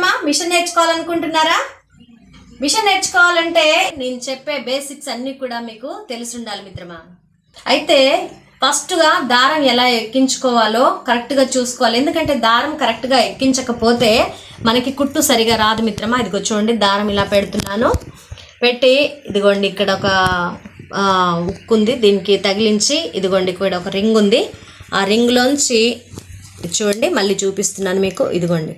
మిత్రమా machine నేర్చుకోవాలనుకుంటున్నారా? Machine నేర్చుకోవాలంటే నేను చెప్పే బేసిక్స్ అన్నీ కూడా మీకు తెలిసి ఉండాలి మిత్రమా? అయితే ఫస్ట్గా దారం ఎలా ఎక్కించుకోవాలో కరెక్ట్గా చూసుకోవాలి. ఎందుకంటే దారం కరెక్ట్గా ఎక్కించకపోతే మనకి కుట్టు సరిగా రాదు మిత్రమా. ఇదిగో చూడండి దారం ఇలా పెడుతున్నాను. పెట్టి ఇదిగోండి ఇక్కడ ఒక ఉక్కు ఉంది. దీనికి తగిలించి ఇదిగోండి ఇక్కడ ఒక రింగ్ ఉంది. ఆ రింగ్లోంచి చూడండి మళ్ళీ చూపిస్తున్నాను మీకు. ఇదిగోండి.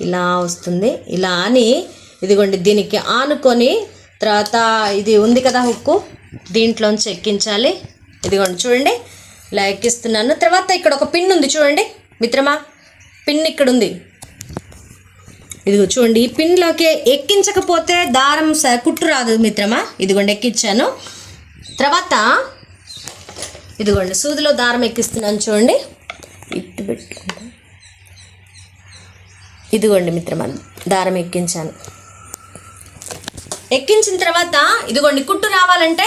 ఇలా వస్తుంది. ఇలా అని ఇదిగోండి దీనికి ఆనుకొని తర్వాత ఇది ఉంది కదా హుక్కు దీంట్లోంచి ఎక్కించాలి. ఇదిగోండి చూడండి ఇలా ఎక్కిస్తున్నాను. తర్వాత ఇక్కడ ఒక పిన్ ఉంది చూడండి మిత్రమా పిన్ ఇక్కడ ఉంది. ఇదిగో చూడండి ఈ పిన్లోకి ఎక్కించకపోతే దారం స- కుట్టు రాదు మిత్రమా. ఇదిగోండి ఎక్కించాను తర్వాత ఇదిగోండి సూదిలో దారం ఎక్కిస్తున్నాను చూడండి. ఇటు పెట్టుకుంటా. ఇదిగోండి మిత్రమా దారం ఎక్కించాను. ఎక్కించిన తర్వాత ఇదిగోండి కుట్టు రావాలంటే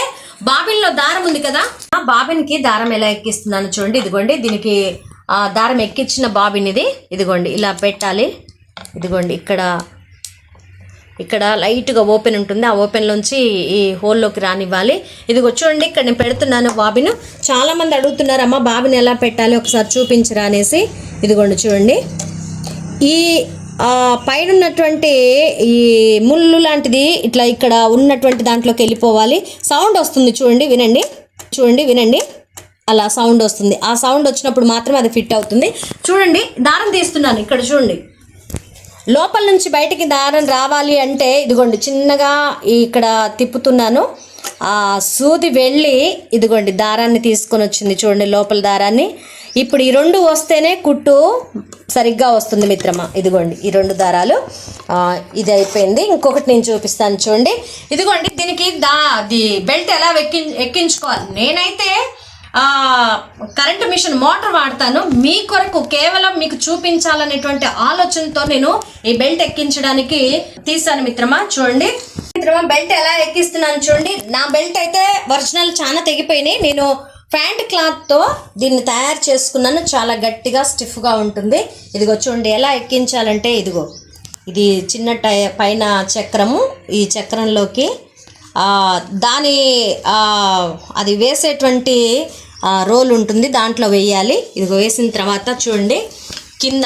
బాబిన్లో దారం ఉంది కదా? ఆ బాబిన్కి దారం ఎలా ఎక్కిస్తున్నాను చూడండి ఇదిగోండి దీనికి ఆ దారం ఎక్కించిన బాబిన్ ఇది. ఇదిగోండి ఇలా పెట్టాలి. ఇదిగోండి ఇక్కడ ఇక్కడ లైట్గా ఓపెన్ ఉంటుంది. ఆ ఓపెన్లోంచి ఈ హోల్లోకి రానివ్వాలి. ఇదిగో చూడండి ఇక్కడ నేను పెడుతున్నాను బాబిను. చాలామంది అడుగుతున్నారు అమ్మ బాబిని ఎలా పెట్టాలి? ఒకసారి చూపించరా అనేసి. ఇదిగోండి చూడండి. ఈ పైన ఉన్నటువంటి ఈ ముళ్ళు లాంటిది ఇట్లా ఇక్కడ ఉన్నటువంటి దాంట్లోకి వెళ్ళిపోవాలి. సౌండ్ వస్తుంది చూడండి వినండి. చూడండి వినండి. అలా సౌండ్ వస్తుంది. ఆ సౌండ్ వచ్చినప్పుడు మాత్రం అది ఫిట్ అవుతుంది. చూడండి దారం తీస్తున్నాను ఇక్కడ చూడండి. లోపల నుంచి బయటికి దారం రావాలి అంటే ఇదిగోండి చిన్నగా ఇక్కడ తిప్పుతున్నాను. ఆ సూది వెళ్ళి ఇదిగోండి దారాన్ని తీసుకొని వచ్చింది చూడండి లోపల దారాన్ని. ఇప్పుడు ఈ రెండు వస్తేనే కుట్టు సరిగ్గా వస్తుంది మిత్రమా. ఇదిగోండి ఈ రెండు దారాలు. ఇది అయిపోయింది. ఇంకొకటి నేను చూపిస్తాను చూడండి. ఇదిగోండి దీనికి దా అది బెల్ట్ ఎలా ఎక్కి ఎక్కించుకోవాలి? నేనైతే కరెంటు మిషన్ మోటార్ వాడతాను. మీ కొరకు కేవలం మీకు చూపించాలనేటువంటి ఆలోచనతో నేను ఈ బెల్ట్ ఎక్కించడానికి తీసాను మిత్రమా. చూడండి. మిత్రమా బెల్ట్ ఎలా ఎక్కిస్తున్నాను చూడండి. నా బెల్ట్ అయితే ఒరిజినల్ చాలా తెగిపోయినాయి. నేను ప్యాంట్ క్లాత్తో దీన్ని తయారు చేసుకున్నాను. చాలా గట్టిగా స్టిఫ్గా ఉంటుంది. ఇదిగో చూడండి ఎలా ఎక్కించాలంటే ఇదిగో. ఇది చిన్న టై పైన చక్రము. ఈ చక్రంలోకి దాని అది వేసేటువంటి రోల్ ఉంటుంది. దాంట్లో వేయాలి. ఇదిగో వేసిన తర్వాత చూడండి. కింద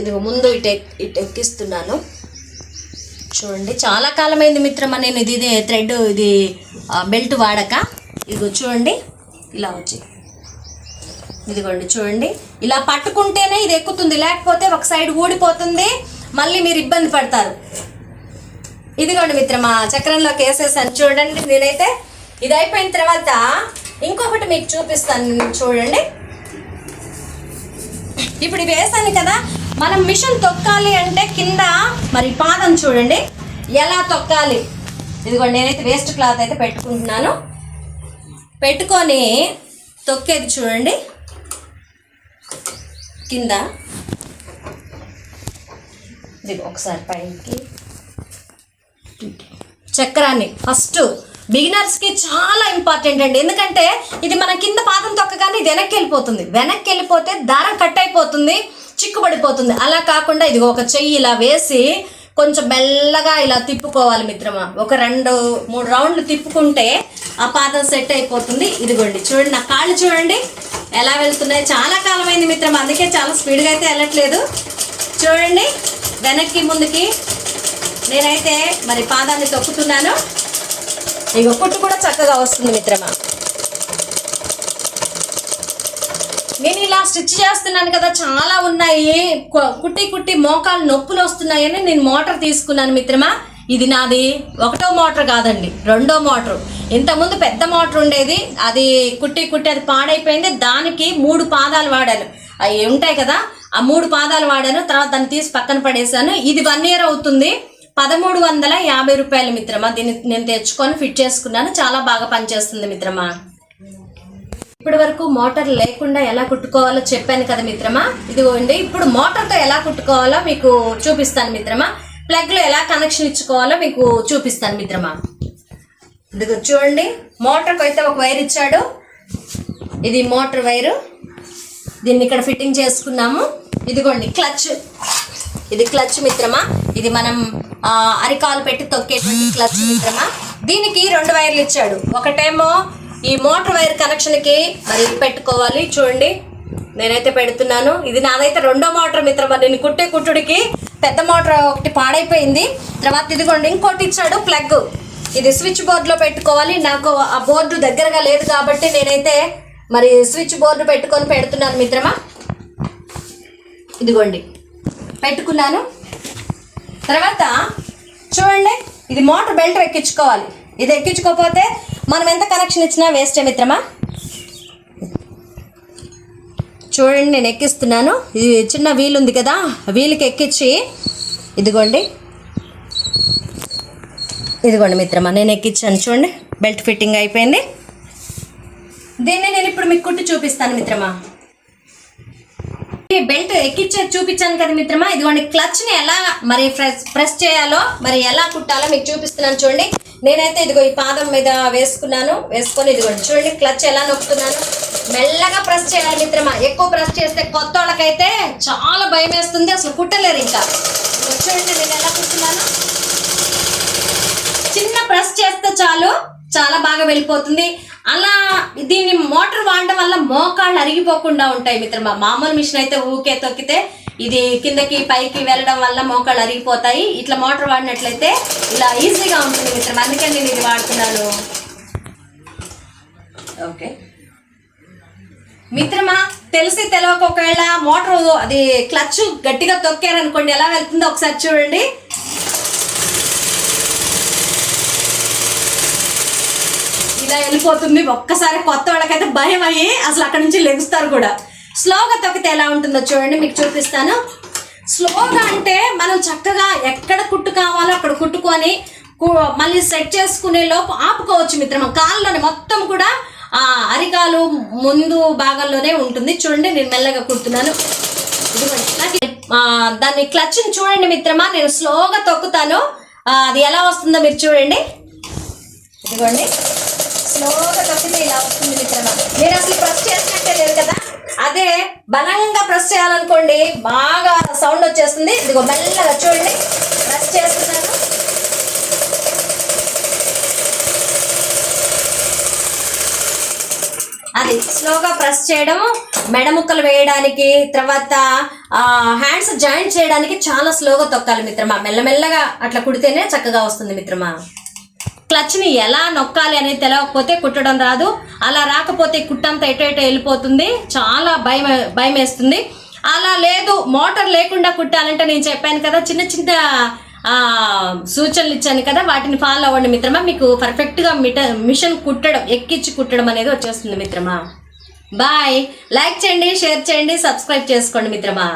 ఇదిగో ముందు ఇటు ఇటు ఎక్కిస్తున్నాను. చూడండి. చాలా కాలమైంది మిత్రమా నేను ఇది ఇది థ్రెడ్ ఇది బెల్ట్ వాడక. ఇదిగో చూడండి. ఇలా వచ్చి. ఇదిగోండి చూడండి. ఇలా పట్టుకుంటేనే ఇది ఎక్కుతుంది. లేకపోతే ఒక సైడ్ ఊడిపోతుంది. మళ్ళీ మీరు ఇబ్బంది పడతారు. ఇదిగోండి మిత్రమా చక్రంలోకి వేసేసాను చూడండి నేనైతే ఇది అయిపోయిన తర్వాత ఇంకొకటి మీకు చూపిస్తాను. చూడండి. ఇప్పుడు ఇవి వేసాను కదా మనం మిషన్ తొక్కాలి అంటే కింద మరి పాదం చూడండి. ఎలా తొక్కాలి? ఇదిగోండి నేనైతే వేస్ట్ క్లాత్ అయితే పెట్టుకుంటున్నాను. పెట్టుకొని తొక్కేది చూడండి. కింద. ఇది ఒకసారి పైకి. చక్రాన్ని. ఫస్ట్ బిగినర్స్కి చాలా ఇంపార్టెంట్ అండి. ఎందుకంటే ఇది మన కింద పాదం తొక్కగానే ఇది వెనక్కి వెళ్ళిపోతుంది. వెనక్కి వెళ్ళిపోతే దారం కట్ అయిపోతుంది చిక్కుబడిపోతుంది. అలా కాకుండా ఇది ఒక చెయ్యి ఇలా వేసి కొంచెం మెల్లగా ఇలా తిప్పుకోవాలి మిత్రమా. ఒక రెండు మూడు రౌండ్లు తిప్పుకుంటే ఆ పాదం సెట్ అయిపోతుంది. ఇదిగోండి చూడండి నా కాళ్ళు చూడండి ఎలా వెళ్తున్నాయి. చాలా కాలమైంది మిత్రమా అందుకే చాలా స్పీడ్గా అయితే వెళ్ళట్లేదు. చూడండి వెనక్కి ముందుకి నేనైతే మరి పాదాన్ని తొక్కుతున్నాను. ఇక కుట్టు కూడా చక్కగా వస్తుంది మిత్రమా. నేను ఇలా స్టిచ్ చేస్తున్నాను కదా చాలా ఉన్నాయి. కుట్టి కుట్టి మోకాలు నొప్పులు వస్తున్నాయని నేను మోటార్ తీసుకున్నాను మిత్రమా. ఇది నాది ఒకటో మోటార్ కాదండి రెండో మోటార్. ఇంతకుముందు పెద్ద మోటార్ ఉండేది అది కుట్టి కుట్టి అది పాడైపోయింది దానికి మూడు పాదాలు వాడాను. అవి ఉంటాయి కదా ఆ మూడు పాదాలు వాడాను తర్వాత దాన్ని తీసి పక్కన పడేసాను ఇది వన్ ఇయర్ అవుతుంది. పదమూడు వందల యాభై రూపాయలు మిత్రమా. దీన్ని నేను తెచ్చుకొని ఫిట్ చేసుకున్నాను. చాలా బాగా పనిచేస్తుంది మిత్రమా. ఇప్పటి వరకు మోటార్ లేకుండా ఎలా కుట్టుకోవాలో చెప్పాను కదా మిత్రమా. ఇదిగోండి ఇప్పుడు మోటార్తో ఎలా కుట్టుకోవాలో మీకు చూపిస్తాను మిత్రమా. ప్లగ్లో ఎలా కనెక్షన్ ఇచ్చుకోవాలో మీకు చూపిస్తాను మిత్రమా. ఇదిగో చూడండి మోటార్కి అయితే ఒక వైర్ ఇచ్చాడు. ఇది మోటార్ వైరు. దీన్ని ఇక్కడ ఫిట్టింగ్ చేసుకున్నాము. ఇదిగోండి క్లచ్. ఇది క్లచ్ మిత్రమా? ఇది మనం అరికాలు పెట్టి తొక్కేటువంటి క్లచ్ మిత్రమా? దీనికి రెండు వైర్లు ఇచ్చాడు. ఒకటేమో ఈ మోటార్ వైర్ కనెక్షన్కి మరి పెట్టుకోవాలి. చూడండి నేనైతే పెడుతున్నాను. ఇది నాదైతే రెండో మోటార్ మిత్రమా. నేను కుట్టే కుట్టుడికి పెద్ద మోటార్ ఒకటి పాడైపోయింది. తర్వాత ఇదిగోండి ఇంకోటి ఇచ్చాడు ప్లగ్. ఇది స్విచ్ బోర్డులో పెట్టుకోవాలి. నాకు ఆ బోర్డు దగ్గరగా లేదు కాబట్టి నేనైతే మరి స్విచ్ బోర్డు పెట్టుకొని పెడుతున్నాను మిత్రమా. ఇదిగోండి. పెట్టుకున్నాను. తర్వాత చూడండి ఇది మోటార్ బెల్ట్ ఎక్కించుకోవాలి. ఇది ఎక్కించుకోకపోతే మనం ఎంత కనెక్షన్ ఇచ్చినా వేస్టే మిత్రమా? చూడండి నేను ఎక్కిస్తున్నాను. ఇది చిన్న వీల్ ఉంది కదా వీల్కి ఎక్కించి ఇదిగోండి. ఇదిగోండి మిత్రమా నేను ఎక్కించాను చూడండి బెల్ట్ ఫిట్టింగ్ అయిపోయింది. దీన్ని నేను ఇప్పుడు మీకు కుట్టి చూపిస్తాను మిత్రమా. ఈ బెల్ట్ ఎక్కిచ్చే చూపించాను కదా మిత్రమా? ఇదిగోండి క్లచ్ని ఎలా మరి ప్రెస్ ప్రెస్ చేయాలో మరి ఎలా కుట్టాలో మీకు చూపిస్తున్నాను చూడండి. నేనైతే ఇదిగో ఈ పాదం మీద వేసుకున్నాను వేసుకొని ఇదిగోండి. చూడండి క్లచ్ ఎలా నొక్కుతున్నాను. మెల్లగా ప్రెస్ చేయాలి మిత్రమా. ఎక్కువ ప్రెస్ చేస్తే కొత్త వాళ్ళకైతే చాలా భయం వేస్తుంది అసలు కుట్టలేరు ఇంకా. చూడండి నేను ఎలా కుట్టున్నాను చిన్న ప్రెస్ చేస్తే చాలు చాలా బాగా వెళ్ళిపోతుంది. అలా దీన్ని మోటార్ వాడడం వల్ల మోకాళ్ళు అరిగిపోకుండా ఉంటాయి మిత్రమా. మామూలు మిషన్ అయితే ఊకే తొక్కితే ఇది కిందకి పైకి వెళ్ళడం వల్ల మోకాళ్ళు అరిగిపోతాయి. ఇట్లా మోటార్ వాడినట్లయితే ఇలా ఈజీగా ఉంటుంది మిత్రమా. అందుకే నేను ఇది వాడుతున్నాను. ఓకే. మిత్రమా తెలిసి తెలియక ఒకవేళ మోటార్ అది క్లచ్ గట్టిగా తొక్కారనుకోండి ఎలా వెళ్తుందో ఒకసారి చూడండి. ఇలా వెళ్ళిపోతుంది. ఒక్కసారి కొత్త వాళ్ళకైతే భయం అయ్యి అసలు అక్కడ నుంచి లెగుస్తారు కూడా. స్లోగా తొక్కితే ఎలా ఉంటుందో చూడండి మీకు చూపిస్తాను. స్లోగా అంటే మనం చక్కగా ఎక్కడ కుట్టు కావాలో అక్కడ కుట్టుకొని మళ్ళీ సెట్ చేసుకునే లోపు ఆపుకోవచ్చు మిత్రమా. కాళ్ళలోనే మొత్తం కూడా ఆ అరికాలు ముందు భాగంలోనే ఉంటుంది. చూడండి నేను మెల్లగా కుడుతున్నాను. దాన్ని క్లచ్ని చూడండి మిత్రమా. నేను స్లోగా తొక్కుతాను. అది ఎలా వస్తుందో మీరు చూడండి. ఇదిగోండి. స్లోగా తొక్కితే ఇలా వస్తుంది మిత్రమా? మీరు అసలు ప్రెస్ చేసినట్టే లేదు కదా? అదే బలంగా ప్రెస్ చేయాలనుకోండి బాగా సౌండ్ వచ్చేస్తుంది. ఇదిగో మెల్లగా చూడండి. ప్రెస్ చేస్తున్నాను. అది స్లోగా ప్రెస్ చేయడం మెడ ముక్కలు వేయడానికి తర్వాత హ్యాండ్స్ జాయింట్ చేయడానికి చాలా స్లోగా తొక్కాలి మిత్రమా. మెల్లమెల్లగా అట్లా కుడితేనే చక్కగా వస్తుంది మిత్రమా. క్లచ్ని ఎలా నొక్కాలి అనేది తెలియకపోతే కుట్టడం రాదు. అలా రాకపోతే కుట్టంతా ఎటు ఎటు వెళ్ళిపోతుంది. చాలా భయం భయం వేస్తుంది అలా లేదు మోటార్ లేకుండా కుట్టాలంటే నేను చెప్పాను కదా చిన్న చిన్న సూచనలు ఇచ్చాను కదా వాటిని ఫాలో అవ్వండి మిత్రమా. మీకు పర్ఫెక్ట్గా మిట మిషన్ కుట్టడం ఎక్కించి కుట్టడం అనేది వచ్చేస్తుంది మిత్రమా. బాయ్. లైక్ చేయండి షేర్ చేయండి సబ్స్క్రైబ్ చేసుకోండి మిత్రమా.